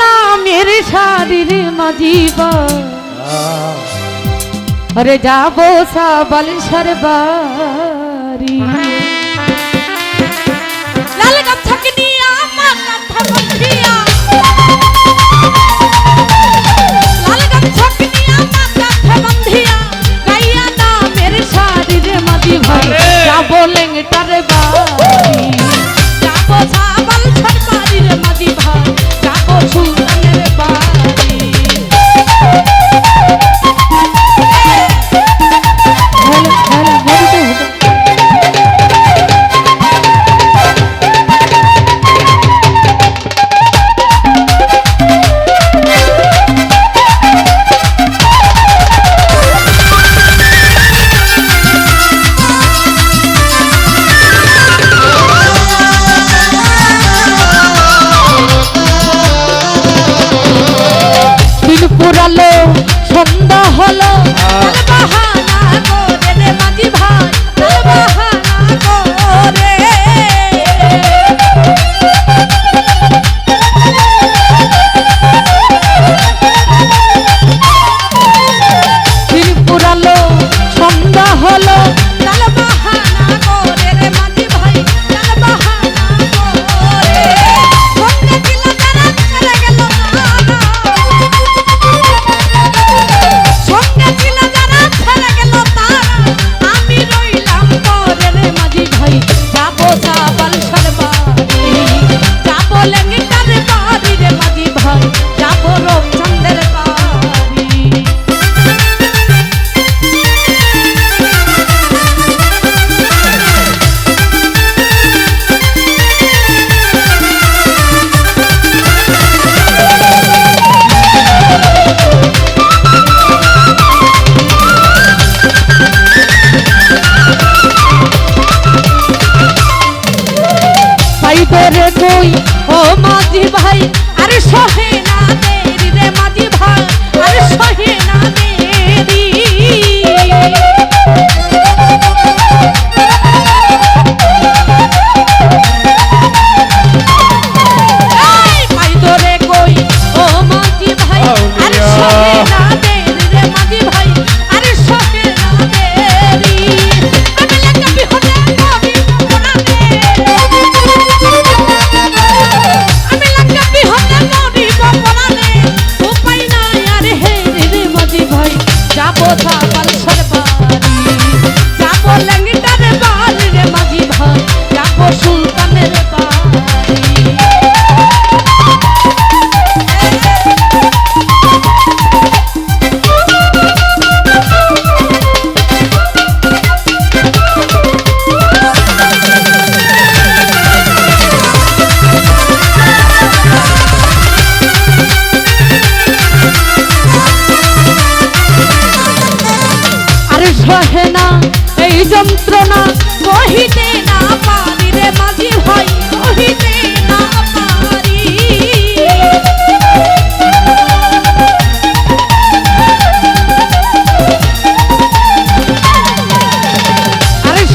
না মেরে শারীর মাজিব। আরে যাব সাবাল সরবারি। ভাই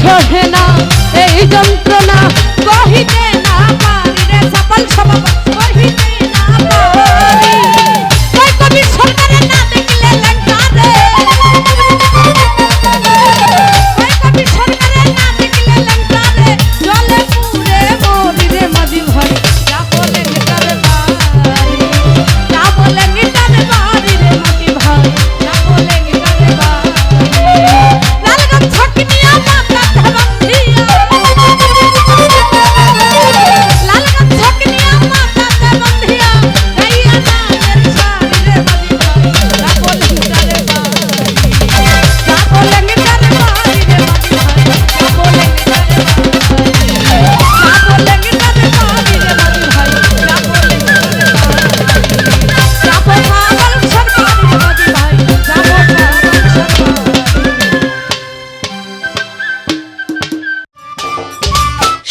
সহে না এই যন্ত্রণা কহিতে